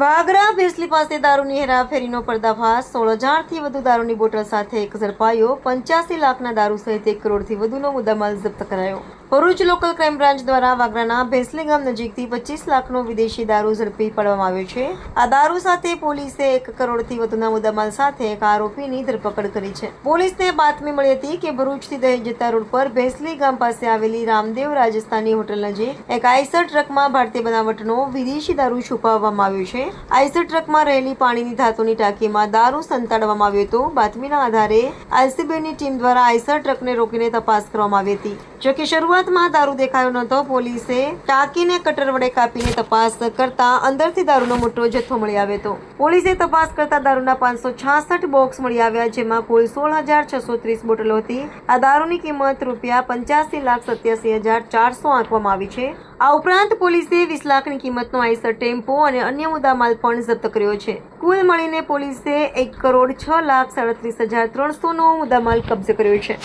વાગરા ભેસલી પાસે દારૂની હેરાફેરીનો પર્દાફાશ. સોળ હજારથી વધુ દારૂની બોટલ સાથે એક ઝડપાયો. પંચ્યાસી લાખના દારૂ સહિત એક કરોડથી વધુનો મુદ્દામાલ જપ્ત કરાયો. ભરૂચ લોકલ ક્રાઇમ બ્રાન્ચ દ્વારા વાગરાના ભેસલી ગામ નજીકથી પચીસ લાખનો વિદેશી દારૂ ઝડપી પાડવામાં આવ્યો છે. આ દારૂ સાથે પોલીસે એક કરોડથી વધુના મુદ્દામાલ સાથે એક આરોપીની ધરપકડ કરી છે. પોલીસને બાતમી મળી હતી કે ભરૂચથી દહેજ જતા રોડ પર ભેસલી ગામ પાસે આવેલી રામદેવ રાજસ્થાની હોટલ નજીક એક આઈસર ટ્રકમાં ભારતીય બનાવટનો વિદેશી દારૂ છુપાવવામાં આવ્યો છે. આઈસર ટ્રકમાં રહેલી પાણીની ધાતુની ટાંકીમાં દારૂ સંતાડવામાં આવ્યો હતો. બાતમીના આધારે આઈસીબીની ટીમ દ્વારા આઈસર ટ્રકને રોકીને તપાસ કરવામાં આવી હતી. જોકે શરૂઆતમાં દારૂ દેખાયો નહોતો. પોલીસે ટાંકીને કટર વડે કાપીને તપાસ કરતા અંદરથી દારૂનો મોટો જથ્થો મળી આવ્યો હતો. પોલીસે તપાસ કરતા દારૂના પાંચસો છાસઠ બોક્સ મળી આવ્યા, જેમાં કુલ સોળ હજાર છસો ત્રીસ બોટલો હતી. આ દારૂની કિંમત રૂપિયા પંચ્યાસી લાખ સત્યાસી હજાર ચારસો આંકવામાં આવી છે. આ ઉપરાંત પોલીસે વીસ લાખની કિંમતનો આઈસર ટેમ્પો અને અન્ય મુદ્દામાલ પણ જપ્ત કર્યો છે. કુલ મળીને પોલીસે એક કરોડ છ લાખ સાડત્રીસ હજાર ત્રણસોનો મુદ્દામાલ કબજે કર્યો છે.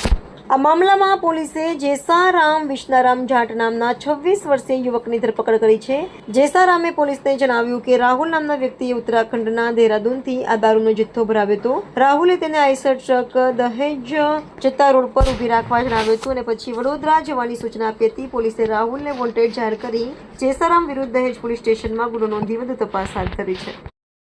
આ મામલામાં પોલીસે જેસારામ વિષ્ણારામ જાટ નામના છવ્વીસ વર્ષીય યુવકની ધરપકડ કરી છે. જેસારામે પોલીસને જણાવ્યું કે રાહુલ નામના વ્યક્તિએ ઉત્તરાખંડના દેહરાદૂનથી આ દારૂનો જથ્થો ભરાવ્યો હતો. રાહુલે તેને આઈસર ટ્રક, દહેજ જતા રોડ પર ઊભી રાખવા જણાવ્યું હતું અને પછી વડોદરા જવાની સૂચના આપી હતી. પોલીસે રાહુલને વોન્ટેડ જાહેર કરી જેસારામ વિરુદ્ધ દહેજ પોલીસ સ્ટેશનમાં ગુનો નોંધી વધુ તપાસ હાથ ધરી છે.